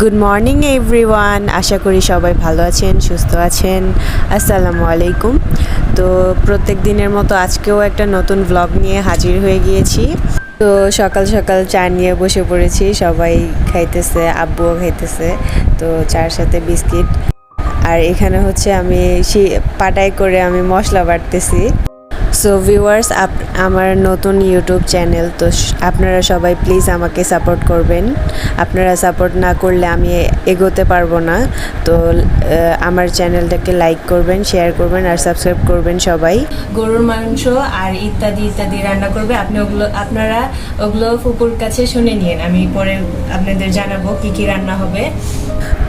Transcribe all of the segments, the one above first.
Good morning everyone আশা করি সবাই ভালো আছেন, সুস্থ আছেন। আসসালামু আলাইকুম। তো প্রত্যেক দিনের মতো আজকেও একটা নতুন ব্লগ নিয়ে হাজির হয়ে গিয়েছি। তো সকাল সকাল চা নিয়ে বসে পড়েছি। সবাই খাইতেছে, আব্বুও খাইতেছে। তো চার সাথে বিস্কিট। আর এখানে হচ্ছে আমি পাটাই করে আমি মশলা বাটতেছি। সো ভিউয়ার্স আমার নতুন ইউটিউব চ্যানেল তো আপনারা সবাই প্লিজ আমাকে সাপোর্ট করবেন। আপনারা সাপোর্ট না করলে আমি এগোতে পারব না। তো আমার চ্যানেলটাকে লাইক করবেন শেয়ার করবেন আর সাবস্ক্রাইব করবেন সবাই। গরুর মাংস আর ইত্যাদি ইত্যাদি রান্না করবে। আপনি ওগুলো, আপনারা ওগুলো ফুপুর কাছে শুনে নিন আমি পরে আপনাদের জানাব কি কি রান্না হবে।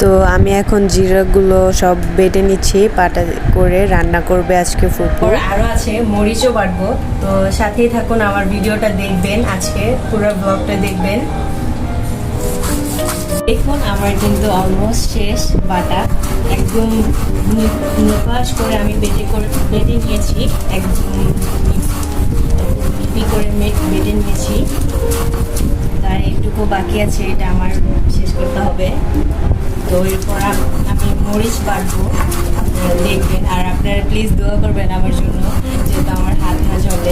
তো আমি এখন জিরাগুলো সব বেটে নিচ্ছি, পাটা করে রান্না করবে আজকে ফুপু ওর আরও আছে, মরিচও বাটবো। তো সাথেই থাকুন, আমার ভিডিওটা দেখবেন আজকে, পুরো ব্লগটা দেখবেন। দেখুন, আমার কিন্তু অলমোস্ট শেষ বাটা। একদম নিপাস করে আমি বেটে করে বেটে নিয়েছি। একদম করে বেটে নিয়েছি। তার একটুকু বাকি আছে, এটা আমার শেষ করতে হবে। তো এরপর আম- মরিচ বাটবো, আপনারা দেখবেন। আর আপনারা প্লিজ দোয়া করবেন আমার জন্য, যেহেতু আমার হাত না জ্বলে।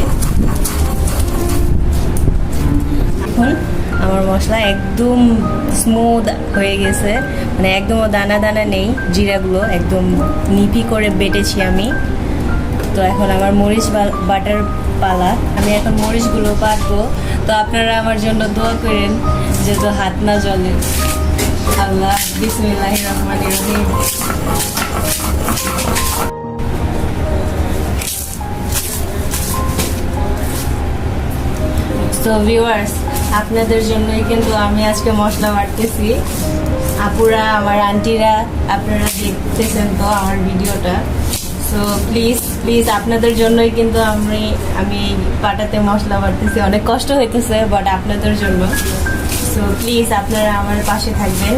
এখন আমার মশলা একদম স্মুথ হয়ে গেছে। মানে একদম দানা দানা নেই, জিরাগুলো একদম নিপি করে বেটেছি আমি। তো এখন আমার মরিচ বাটার পালা। আমি এখন মরিচগুলো বাটবো। তো আপনারা আমার জন্য দোয়া করেন, যেহেতু হাত না জ্বলে। আল্লাহ রহমান রহিম তো আপনাদের জন্যই কিন্তু আমি আজকে মশলা বাটতেছি। আপুরা, আমার আন্টিরা, আপনারা দেখতেছেন তো আমার ভিডিওটা। সো প্লিজ প্লিজ আপনাদের জন্যই কিন্তু আমি আমি পাটাতে মশলা বাটতেছি। অনেক কষ্ট হইতেছে বাট আপনাদের জন্য। সো প্লিজ আপনারা আমার পাশে থাকবেন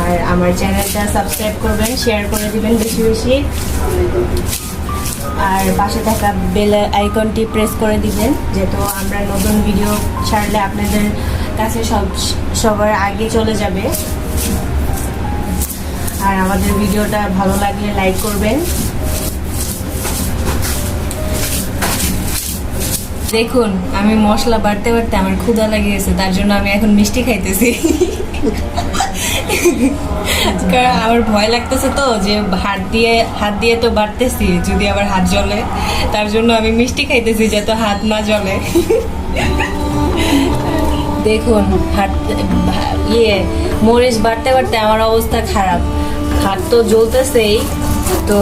আর আমার চ্যানেলটা সাবস্ক্রাইব করবেন শেয়ার করে দিবেন বেশি বেশি। আর পাশে থাকা বেল আইকনটি প্রেস করে দিবেন, যেহেতু আমরা নতুন ভিডিও ছাড়লে আপনাদের কাছে সব, সবার আগে চলে যাবে। আর আমাদের ভিডিওটা ভালো লাগলে লাইক করবেন। দেখুন, আমি মশলা বাড়তে বাড়তে আমার ক্ষুধা লেগে গেছে তার জন্য আমি এখন মিষ্টি খাইতেছি। কারণ আমার ভয় লাগতেছে তো যে হাত দিয়ে হাত দিয়ে তো বাড়তেছি, যদি আবার হাত জ্বলে, তার জন্য আমি মিষ্টি খাইতেছি যাতে হাত না জ্বলে। দেখুন, হাত ইয়ে মরিচ বাড়তে বাড়তে আমার অবস্থা খারাপ। হাত তো জ্বলতেছেই, তো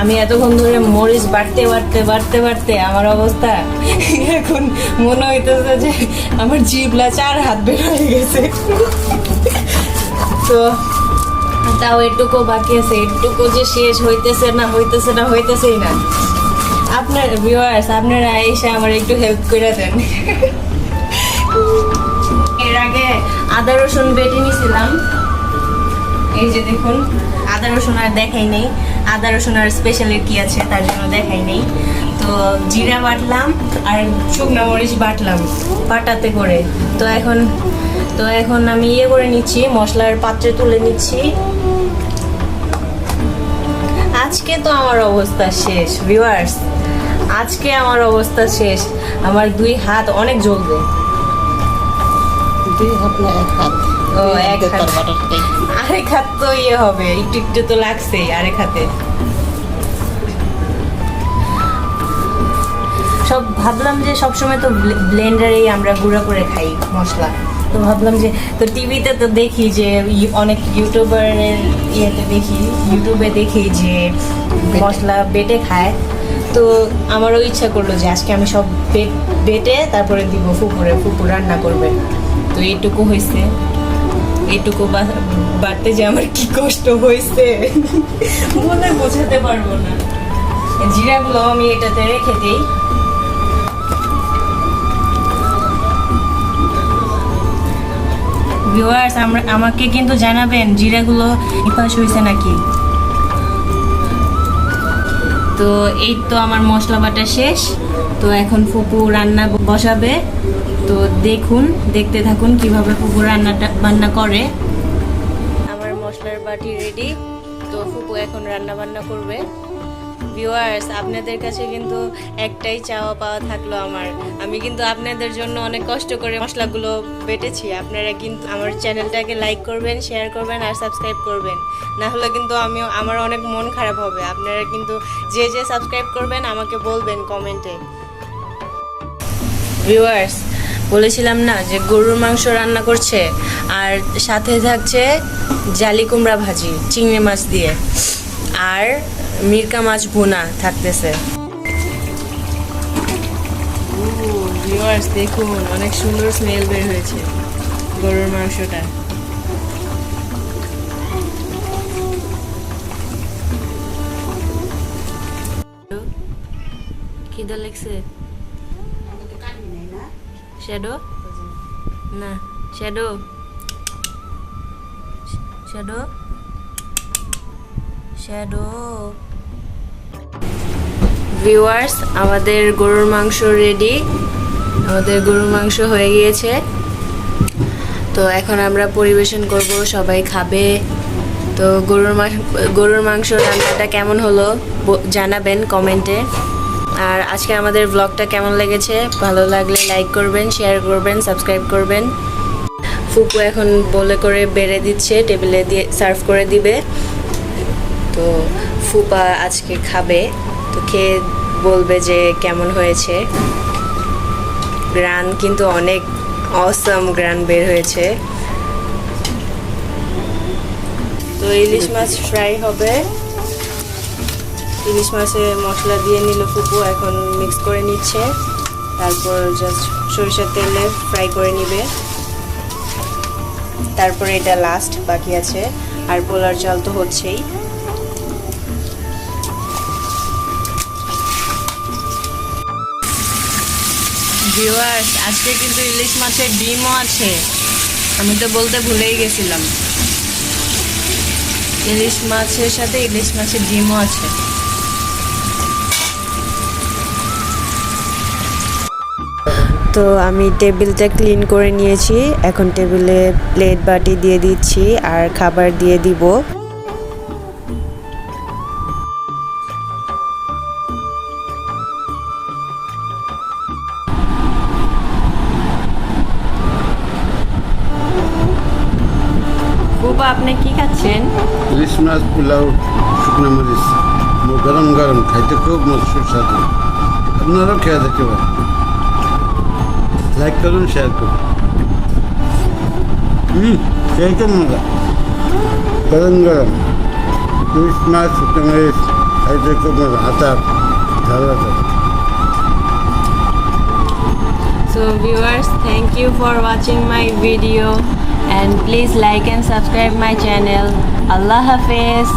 আমি এতক্ষণ ধরে মরিচ বাড়তে বাড়তে বাড়তে বাড়তে আমার অবস্থা এখন মনে হইতেছে যে আমার জিবলা চার হাত বের হয়ে গেছে। তো তাও এটুকু বাকি আছে। এটুকু যে শেষ হইতেছে না হইতেছে না, হইতেছেই না। আপনার ভিউয়ার্স আপনারা এসে আমার একটু হেল্প করে দেন। এর আগে আদা রসুন বেটে নিয়েছিলাম এই যে দেখুন। আদা রসুন আর দেখাই নেই। আদা রসুন আর স্পেশালি কি আছে তার জন্য দেখাই নেই। তো জিরা বাটলাম আর শুকনো মরিচ বাটলাম পাটাতে করে। তো এখন তো এখন আমি ইয়ে করে নিচ্ছি, মশলার পাত্রে তুলে নিচ্ছি। আজকে তো আমার অবস্থা শেষ ভিউয়ার্স আজকে আমার অবস্থা শেষ। আমার দুই হাত অনেক জ্বলবে। দুই হাত না এক হাত? ও, এক হাত। আরেক হাত তো ইয়ে হবে একটু একটু তো লাগছেই আরেক হাতে। সব ভাবলাম যে সবসময় তো ব্লেন্ডারেই আমরা গুঁড়ো করে খাই মশলা। তো ভাবলাম যে তো টিভিতে তো দেখি যে অনেক ইউটিউবারের ইয়েতে দেখি ইউটিউবে দেখি যে মশলা বেটে খায়। তো আমারও ইচ্ছা করল যে আজকে আমি সব বেটে তারপরে দিব ফুপুরে ফুপুর রান্না করবে। তো এইটুকু হয়েছে এইটুকু বাড়তে যে আমার কি কষ্ট হয়েছে মনে বোঝাতে পারব না। জিরাগুলো আমি এটাতে রেখে দিই। ভিউয়ার্স আমরা, আমাকে কিন্তু জানাবেন জিরাগুলো ইপাস হয়েছে নাকি। তো এই তো আমার মশলা বাটা শেষ। তো এখন ফুপু রান্না বসাবে। তো দেখুন, দেখতে থাকুন কীভাবে ফুপু রান্নাটা রান্না করে। আমার মশলার বাটি রেডি তো ফুপু এখন রান্না বান্না করবে। ভিউয়ার্স আপনাদের কাছে কিন্তু একটাই চাওয়া পাওয়া থাকল আমার। আমি কিন্তু আপনাদের জন্য অনেক কষ্ট করে মশলাগুলো বেটেছি। আপনারা কিন্তু আমার চ্যানেলটাকে লাইক করবেন শেয়ার করবেন আর সাবস্ক্রাইব করবেন। না হলে কিন্তু আমি আমার অনেক মন খারাপ হবে। আপনারা কিন্তু যে যে সাবস্ক্রাইব করবেন, আমাকে বলবেন কমেন্টে ভিউয়ার্স বলেছিলাম না যে গরুর মাংস রান্না করছে আর সাথে থাকছে জালি কুমড়া ভাজি চিংড়ি মাছ দিয়ে। আর মিরকা মাছ ভুনা থাকতেছে। ভিউয়ার্স দেখুন অনেক সুন্দর স্মেল বের হয়েছে গরুর মাংসটা। খিদা লাগছে? শ্যাডো না শ্যাডো শ্যাডো শ্যাডো ভিউয়ার্স আমাদের গরুর মাংস রেডি আমাদের গরুর মাংস হয়ে গিয়েছে। তো এখন আমরা পরিবেশন করব, সবাই খাবে। তো গরুর মাংস গরুর মাংস রান্নাটা কেমন হলো? জানাবেন কমেন্টে। আর আজকে আমাদের ব্লগটা কেমন লেগেছে? ভালো লাগলে লাইক করবেন শেয়ার করবেন সাবস্ক্রাইব করবেন। ফুপু এখন বলে করে বেড়ে দিচ্ছে টেবিলে দিয়ে সার্ভ করে দিবে। তো ফুপা আজকে খাবে, তো খেয়ে বলবে যে কেমন হয়েছে। গ্রান কিন্তু অনেক অসম গ্রান বের হয়েছে। তো ইলিশ মাছ ফ্রাই হবে। ইলিশ মাছে মশলা দিয়ে নিল ফুপু, এখন মিক্স করে নিচ্ছে। তারপর জাস্ট সরিষার তেলে ফ্রাই করে নিবে। তারপরে এটা লাস্ট বাকি আছে। আর পোলার চাল তো হচ্ছেই। আজকে কিন্তু ইলিশ মাছের ডিমও আছে। আমি তো বলতে ভুলেই গেছিলাম। ইলিশ মাছের সাথে ইলিশ মাছের ডিমও আছে। তো আমি টেবিলটা ক্লিন করে নিয়েছি। এখন টেবিলে প্লেট বাটি দিয়ে দিচ্ছি আর খাবার দিয়ে দিব। আপনি কি খাচ্ছেন? ইলিশ মাছ পোলাও শুকনো মরিচ মো- গরম গরম খাইতে খুব সুস্বাদু। আপনারাও খেয়ে দেখতে পারেন। লাইক করুন শেয়ার করুন হুম সেইটা মজা গরম গরম ইলিশ মাছ মরিচ খুব মজা আচার So viewers, thank you for watching my video and please like and subscribe my channel. Allah Hafiz.